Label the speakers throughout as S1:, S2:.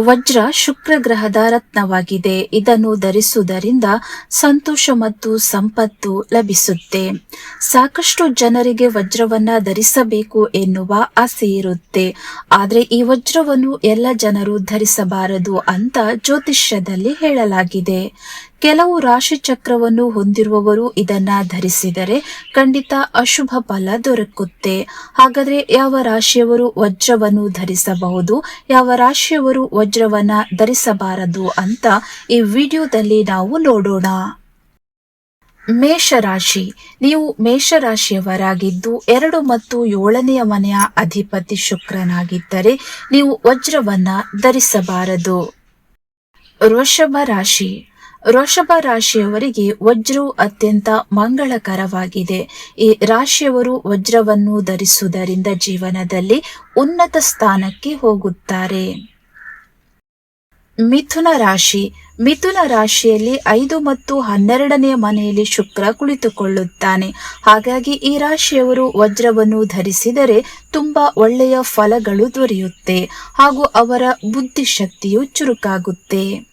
S1: ವಜ್ರ ಶುಕ್ರ ಗ್ರಹದ ರತ್ನವಾಗಿದೆ. ಇದನ್ನು ಧರಿಸುವುದರಿಂದ ಸಂತೋಷ ಮತ್ತು ಸಂಪತ್ತು ಲಭಿಸುತ್ತೆ. ಸಾಕಷ್ಟು ಜನರಿಗೆ ವಜ್ರವನ್ನ ಧರಿಸಬೇಕು ಎನ್ನುವ ಆಸೆ ಇರುತ್ತೆ. ಆದ್ರೆ ಈ ವಜ್ರವನ್ನು ಎಲ್ಲ ಜನರು ಧರಿಸಬಾರದು ಅಂತ ಜ್ಯೋತಿಷ್ಯದಲ್ಲಿ ಹೇಳಲಾಗಿದೆ. ಕೆಲವು ರಾಶಿ ಚಕ್ರವನ್ನು ಹೊಂದಿರುವವರು ಇದನ್ನ ಧರಿಸಿದರೆ ಖಂಡಿತ ಅಶುಭ ಫಲ ದೊರಕುತ್ತೆ. ಹಾಗಾದ್ರೆ ಯಾವ ರಾಶಿಯವರು ವಜ್ರವನ್ನು ಧರಿಸಬಹುದು, ಯಾವ ರಾಶಿಯವರು ವಜ್ರವನ್ನ ಧರಿಸಬಾರದು ಅಂತ ಈ ವಿಡಿಯೋದಲ್ಲಿ ನಾವು ನೋಡೋಣ. ಮೇಷರಾಶಿ. ನೀವು ಮೇಷರಾಶಿಯವರಾಗಿದ್ದು ಎರಡು ಮತ್ತು ಏಳನೆಯ ಮನೆಯ ಅಧಿಪತಿ ಶುಕ್ರನಾಗಿದ್ದರೆ ನೀವು ವಜ್ರವನ್ನ ಧರಿಸಬಾರದು. ವೃಷಭ ರಾಶಿ. ವೃಷಭ ರಾಶಿಯವರಿಗೆ ವಜ್ರವು ಅತ್ಯಂತ ಮಂಗಳಕರವಾಗಿದೆ. ಈ ರಾಶಿಯವರು ವಜ್ರವನ್ನು ಧರಿಸುವುದರಿಂದ ಜೀವನದಲ್ಲಿ ಉನ್ನತ ಸ್ಥಾನಕ್ಕೆ ಹೋಗುತ್ತಾರೆ. ಮಿಥುನ ರಾಶಿ. ಮಿಥುನ ರಾಶಿಯಲ್ಲಿ ಐದು ಮತ್ತು ಹನ್ನೆರಡನೆಯ ಮನೆಯಲ್ಲಿ ಶುಕ್ರ ಕುಳಿತುಕೊಳ್ಳುತ್ತಾನೆ. ಹಾಗಾಗಿ ಈ ರಾಶಿಯವರು ವಜ್ರವನ್ನು ಧರಿಸಿದರೆ ತುಂಬಾ ಒಳ್ಳೆಯ ಫಲಗಳು ದೊರೆಯುತ್ತೆ ಹಾಗೂ ಅವರ ಬುದ್ಧಿಶಕ್ತಿಯು ಚುರುಕಾಗುತ್ತೆ.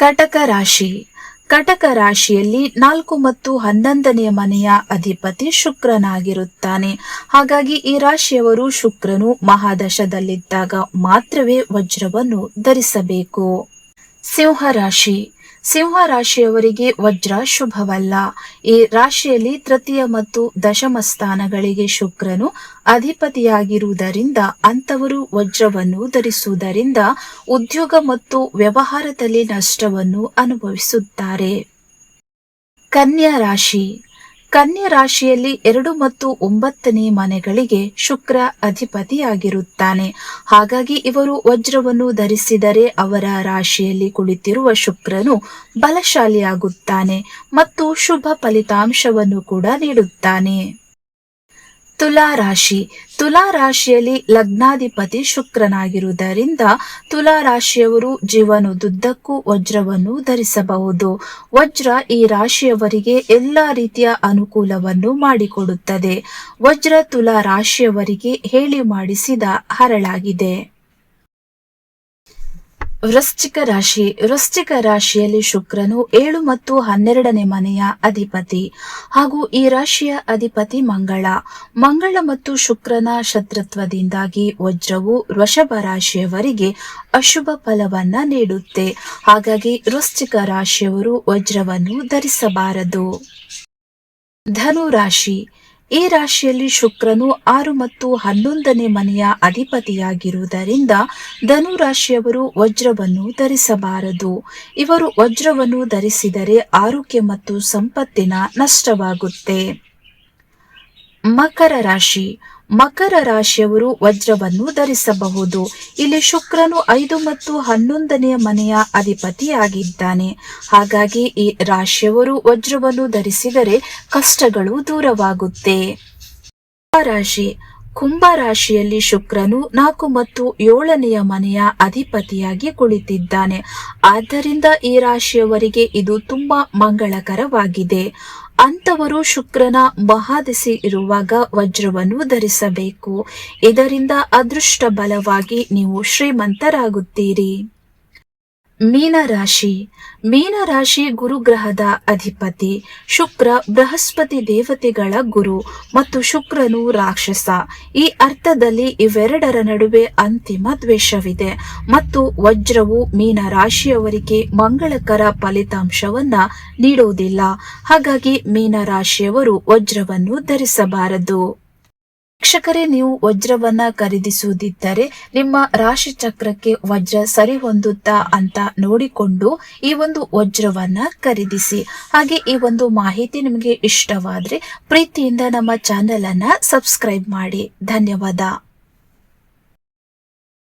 S1: ಕಟಕ ರಾಶಿ. ಕಟಕ ರಾಶಿಯಲ್ಲಿ ನಾಲ್ಕು ಮತ್ತು ಹನ್ನೊಂದನೆಯ ಮನೆಯ ಅಧಿಪತಿ ಶುಕ್ರನಾಗಿರುತ್ತಾನೆ. ಹಾಗಾಗಿ ಈ ರಾಶಿಯವರು ಶುಕ್ರನು ಮಹಾದಶದಲ್ಲಿದ್ದಾಗ ಮಾತ್ರವೇ ವಜ್ರವನ್ನು ಧರಿಸಬೇಕು. ಸಿಂಹ ರಾಶಿ. ಸಿಂಹ ರಾಶಿಯವರಿಗೆ ವಜ್ರ ಶುಭವಲ್ಲ. ಈ ರಾಶಿಯಲ್ಲಿ ತೃತೀಯ ಮತ್ತು ದಶಮ ಸ್ಥಾನಗಳಿಗೆ ಶುಕ್ರನು ಅಧಿಪತಿಯಾಗಿರುವುದರಿಂದ ಅಂತವರು ವಜ್ರವನ್ನು ಧರಿಸುವುದರಿಂದ ಉದ್ಯೋಗ ಮತ್ತು ವ್ಯವಹಾರದಲ್ಲಿ ನಷ್ಟವನ್ನು ಅನುಭವಿಸುತ್ತಾರೆ. ಕನ್ಯಾ ರಾಶಿ. ಕನ್ಯಾ ರಾಶಿಯಲ್ಲಿ ಎರಡು ಮತ್ತು ಒಂಬತ್ತನೇ ಮನೆಗಳಿಗೆ ಶುಕ್ರ ಅಧಿಪತಿಯಾಗಿರುತ್ತಾನೆ. ಹಾಗಾಗಿ ಇವರು ವಜ್ರವನ್ನು ಧರಿಸಿದರೆ ಅವರ ರಾಶಿಯಲ್ಲಿ ಕುಳಿತಿರುವ ಶುಕ್ರನು ಬಲಶಾಲಿಯಾಗುತ್ತಾನೆ ಮತ್ತು ಶುಭ ಫಲಿತಾಂಶವನ್ನು ಕೂಡ ನೀಡುತ್ತಾನೆ. ತುಲಾ ರಾಶಿ. ತುಲಾ ರಾಶಿಯಲ್ಲಿ ಲಗ್ನಾಧಿಪತಿ ಶುಕ್ರನಾಗಿರುವುದರಿಂದ ತುಲಾ ರಾಶಿಯವರು ಜೀವನದುದ್ದಕ್ಕೂ ವಜ್ರವನ್ನು ಧರಿಸಬಹುದು. ವಜ್ರ ಈ ರಾಶಿಯವರಿಗೆ ಎಲ್ಲ ರೀತಿಯ ಅನುಕೂಲವನ್ನು ಮಾಡಿಕೊಡುತ್ತದೆ. ವಜ್ರ ತುಲಾ ರಾಶಿಯವರಿಗೆ ಹೇಳಿ ಮಾಡಿಸಿದ ಹರಳಾಗಿದೆ. ವೃಶ್ಚಿಕ ರಾಶಿ, ವೃಶ್ಚಿಕ ರಾಶಿಯಲ್ಲಿ ಶುಕ್ರನು ಏಳು ಮತ್ತು ಹನ್ನೆರಡನೇ ಮನೆಯ ಅಧಿಪತಿ ಹಾಗೂ ಈ ರಾಶಿಯ ಅಧಿಪತಿ ಮಂಗಳ. ಮಂಗಳ ಮತ್ತು ಶುಕ್ರನ ಶತ್ರುತ್ವದಿಂದಾಗಿ ವಜ್ರವು ವೃಷಭ ರಾಶಿಯವರಿಗೆ ಅಶುಭ ಫಲವನ್ನ ನೀಡುತ್ತೆ. ಹಾಗಾಗಿ ವೃಶ್ಚಿಕ ರಾಶಿಯವರು ವಜ್ರವನ್ನು ಧರಿಸಬಾರದು. ಧನು ರಾಶಿ ಈ ರಾಶಿಯಲ್ಲಿ ಶುಕ್ರನು ಆರು ಮತ್ತು ಹನ್ನೊಂದನೇ ಮನೆಯ ಅಧಿಪತಿಯಾಗಿರುವುದರಿಂದ ಧನು ರಾಶಿಯವರು ವಜ್ರವನ್ನು ಧರಿಸಬಾರದು. ಇವರು ವಜ್ರವನ್ನು ಧರಿಸಿದರೆ ಆರೋಗ್ಯ ಮತ್ತು ಸಂಪತ್ತಿನ ನಷ್ಟವಾಗುತ್ತೆ. ಮಕರ ರಾಶಿ. ಮಕರ ರಾಶಿಯವರು ವಜ್ರವನ್ನು ಧರಿಸಬಹುದು. ಇಲ್ಲಿ ಶುಕ್ರನು ಐದು ಮತ್ತು ಹನ್ನೊಂದನೆಯ ಮನೆಯ ಅಧಿಪತಿಯಾಗಿದ್ದಾನೆ. ಹಾಗಾಗಿ ಈ ರಾಶಿಯವರು ವಜ್ರವನ್ನು ಧರಿಸಿದರೆ ಕಷ್ಟಗಳು ದೂರವಾಗುತ್ತೆ. ರಾಶಿ. ಕುಂಭ ರಾಶಿಯಲ್ಲಿ ಶುಕ್ರನು ನಾಲ್ಕು ಮತ್ತು ಏಳನೆಯ ಮನೆಯ ಅಧಿಪತಿಯಾಗಿ ಕುಳಿತಿದ್ದಾನೆ. ಆದ್ದರಿಂದ ಈ ರಾಶಿಯವರಿಗೆ ಇದು ತುಂಬಾ ಮಂಗಳಕರವಾಗಿದೆ. ಅಂತವರು ಶುಕ್ರನ ಮಹಾದಿಸಿ ಇರುವಾಗ ವಜ್ರವನ್ನು ಧರಿಸಬೇಕು. ಇದರಿಂದ ಅದೃಷ್ಟ ಬಲವಾಗಿ ನೀವು ಶ್ರೀಮಂತರಾಗುತ್ತೀರಿ. ಮೀನರಾಶಿ. ಮೀನರಾಶಿ ಗುರುಗ್ರಹದ ಅಧಿಪತಿ. ಶುಕ್ರ ಬೃಹಸ್ಪತಿ ದೇವತೆಗಳ ಗುರು ಮತ್ತು ಶುಕ್ರನು ರಾಕ್ಷಸ. ಈ ಅರ್ಥದಲ್ಲಿ ಇವೆರಡರ ನಡುವೆ ಅಂತಿಮ ದ್ವೇಷವಿದೆ ಮತ್ತು ವಜ್ರವು ಮೀನ ರಾಶಿಯವರಿಗೆ ಮಂಗಳಕರ ಫಲಿತಾಂಶವನ್ನ ನೀಡುವುದಿಲ್ಲ ಹಾಗಾಗಿ ಮೀನ ರಾಶಿಯವರು ವಜ್ರವನ್ನು ಧರಿಸಬಾರದು. ವೀಕ್ಷಕರೇ ನೀವು ವಜ್ರವನ್ನ ಖರೀದಿಸುವುದಿದ್ದರೆ ನಿಮ್ಮ ರಾಶಿ ಚಕ್ರಕ್ಕೆ ವಜ್ರ ಸರಿ ಹೊಂದುತ್ತಾ ಅಂತ ನೋಡಿಕೊಂಡು ಈ ಒಂದು ವಜ್ರವನ್ನ ಖರೀದಿಸಿ. ಹಾಗೆ ಈ ಒಂದು ಮಾಹಿತಿ ನಿಮಗೆ ಇಷ್ಟವಾದ್ರೆ ಪ್ರೀತಿಯಿಂದ ನಮ್ಮ ಚಾನೆಲ್ ಅನ್ನ ಸಬ್ಸ್ಕ್ರೈಬ್ ಮಾಡಿ. ಧನ್ಯವಾದ.